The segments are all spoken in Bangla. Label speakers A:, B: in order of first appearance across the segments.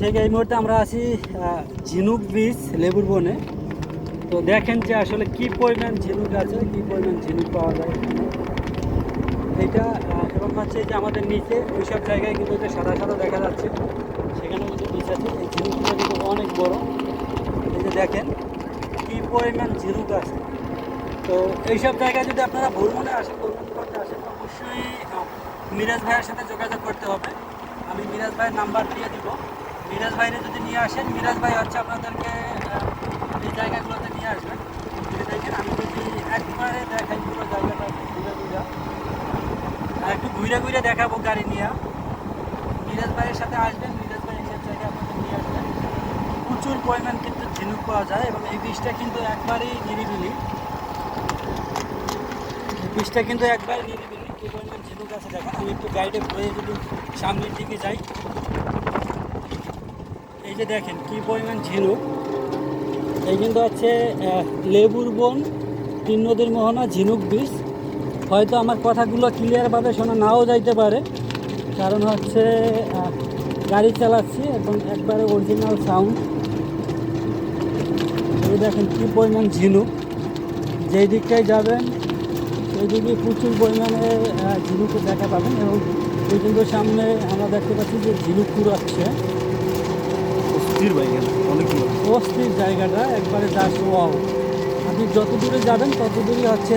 A: ঠিক এই মুহূর্তে আমরা আছি ঝিনুক ব্রিজ লেবুর বনে। তো দেখেন যে আসলে কি পরিমাণ ঝিনুক আছে, কি পরিমাণ ঝিনুক পাওয়া যায় এটা এবং হচ্ছে যে আমাদের নিচে, ওইসব জায়গায় কিন্তু যে সাদা সাদা দেখা যাচ্ছে। সেখানে কিন্তু বীজ আছে। এই ঝিনুকগুলো কিন্তু অনেক বড়। এই যে দেখেন, কি পরিমাণ ঝিনুক আছে। তো এইসব জায়গায় যদি আপনারা ভ্রমণে আসেন ভ্রমণ করতে আসেন অবশ্যই মিরাজ ভাইয়ের সাথে যোগাযোগ করতে হবে। আমি মিরাজ ভাইয়ের নাম্বার দিয়ে দিব। মিরাজ ভাইরে যদি নিয়ে আসেন, মিরাজ ভাই হচ্ছে আপনাদেরকে এই জায়গাগুলোতে নিয়ে আসবেন দেখেন, আমি যদি একবারে দেখাই পুরো জায়গাটা ঘুরে ঘুরে। আর একটু ঘুরে ঘুরে দেখাবো গাড়ি নিয়ে। মিরাজ ভাইয়ের সাথে আসবেন, মিরাজ ভাই এইসব জায়গায় আপনাদের নিয়ে আসবেন প্রচুর পরিমাণ কিন্তু ঝিনুক পাওয়া যায় এবং এই বীজটা কিন্তু একবারেই নিরিবিলি। বীজটা কিন্তু একবারে নিরিবিলি। কি পরিমাণ ঝিনুক আছে দেখেন, আমি একটু গাইডে ঘুরে যদি সামনের দিকে যাই। এই যে দেখেন, কি পরিমাণ ঝিনুক। এই কিন্তু হচ্ছে লেবুর বন, তিন নদীর মোহনা, ঝিনুক বীজ। হয়তো আমার কথাগুলো ক্লিয়ারভাবে শোনা নাও যাইতে পারে। কারণ হচ্ছে গাড়ি চালাচ্ছি এবং একবারে অরিজিনাল সাউন্ড এই দেখেন কী পরিমাণ ঝিনুক। যেই দিকটায় যাবেন, সেই দিকে প্রচুর পরিমাণে ঝিনুক দেখা পাবেন। এবং এই কিন্তু সামনে আমরা দেখতে পাচ্ছি যে ঝিনুক কুড়াচ্ছে।
B: স্থির ভাই এখানে অনেকগুলো।
A: অস্থির জায়গাটা, একবারে জাস্ট ওয়াও আপনি যত দূরে যাবেন, তত দূরই হচ্ছে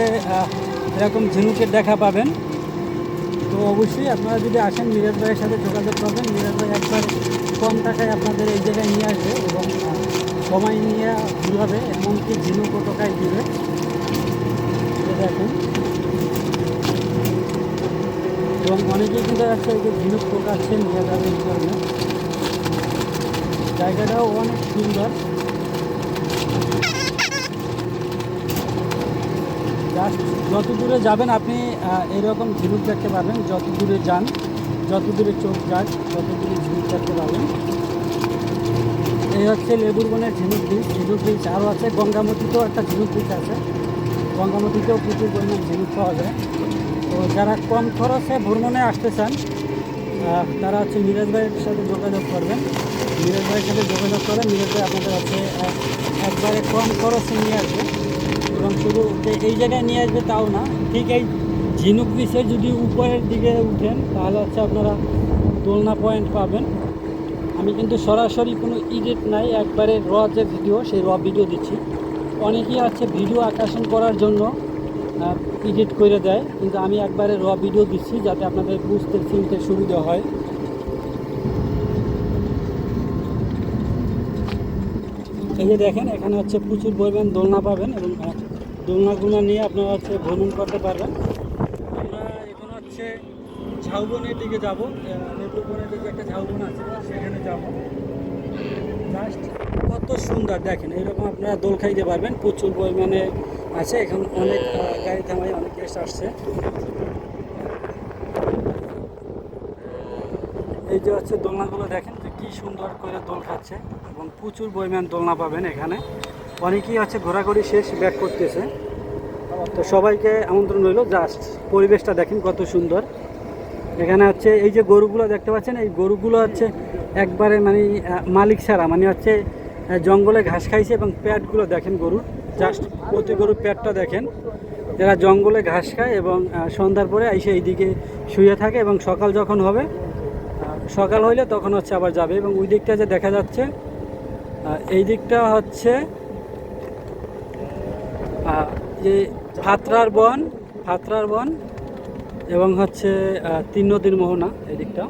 A: এরকম ঝিনুকের দেখা পাবেন। তো অবশ্যই আপনারা যদি আসেন মিরাজ ভাইয়ের সাথে যোগাযোগ করবেন। মিরাজ ভাই একবার কম টাকায় আপনাদের এই জায়গায় নিয়ে আসবে এবং সময় নিয়ে ঘুরাবে এমনকি ঝিনুকও টাকায় দিবে। দেখেন। এবং অনেকেই কিন্তু আছে এই যে ঝিনুক টোকাচ্ছে নিয়ে যাবে জায়গাটাও অনেক সুন্দর। যত দূরে যাবেন আপনি এরকম ঝিনুক দেখতে পাবেন যত দূরে যান, যত দূরে চোখ যাক তত দূরে ঝিনুক দেখতে পাবেন এই হচ্ছে লেবুর বনের ঝিনুক বীজ ঝিনুক বীজ আরও আছে। গঙ্গামতিতেও একটা ঝিনুক বীজ আছে। গঙ্গামতিতেও প্রচুর পরিমাণ ঝিনুক পাওয়া যায়। তো যারা কম খরচে ভ্রমণে আসতে চান তারা হচ্ছে মিরাজ ভাইয়ের সাথে যোগাযোগ করবেন। মিরাজ ভাইয়ের সাথে যোগাযোগ করে মিরাজ ভাই আপনাদের হচ্ছে একবারে কম খরচে নিয়ে আসবে এবং শুধু এই জায়গায় নিয়ে আসবে তাও না, ঠিক এই ঝিনুক বিচের যদি উপরের দিকে উঠেন, তাহলে হচ্ছে আপনারা দোলনা পয়েন্ট পাবেন। আমি কিন্তু সরাসরি কোনো ইডিট নাই, একবারে র যে ভিডিও, সেই র ভিডিও দিচ্ছি। অনেকেই আছে ভিডিও আকর্ষণ করার জন্য এডিট করে দেয়, কিন্তু আমি একবারে র ভিডিও দিচ্ছি যাতে আপনাদের বুঝতে, চিনতে সুবিধা হয়। এই যে দেখেন, এখানে হচ্ছে প্রচুর পরিমাণ দোলনা পাবেন এবং দোলনাগুলো নিয়ে আপনারা হচ্ছে ভ্রমণ করতে পারবেন। আমরা এখন হচ্ছে ঝাউবনের দিকে যাব। নেপুরবনের দিকে একটা ঝাউবন আছে, সেখানে যাব। জাস্ট কত সুন্দর, দেখেন, এরকম আপনারা দোল খাইতে পারবেন। প্রচুর পরিমাণে আছে, এখন অনেক গাড়ি থামাই অনেক গেস্ট আসছে। এই যে হচ্ছে দোলনাগুলো দেখেন যে কী সুন্দর করে দোল খাচ্ছে, এবং প্রচুর পরিমাণ দোলনা পাবেন এখানে। অনেকেই হচ্ছে ঘোরাঘুরি শেষ ব্যাক করতেছে। তো সবাইকে আমন্ত্রণ রইল, জাস্ট পরিবেশটা দেখেন কত সুন্দর। এখানে হচ্ছে এই যে গরুগুলো দেখতে পাচ্ছেন, এই গরুগুলো হচ্ছে একবারে মানে মালিক ছাড়া মানে হচ্ছে জঙ্গলে ঘাস খাইছে এবং প্যাটগুলো দেখেন গরুর। জাস্ট প্রতি গরুর পেটটা দেখেন। এরা জঙ্গলে ঘাস খায় এবং সন্ধ্যার পরে এসে এইদিকে শুয়ে থাকে এবং সকাল যখন হবে সকাল হইলে তখন হচ্ছে আবার যাবে এবং ওই দিকটা যে দেখা যাচ্ছে এই দিকটা হচ্ছে যে ফাতরার বন ফাতরার বন এবং হচ্ছে তিন নদীর মোহনা এই দিকটা।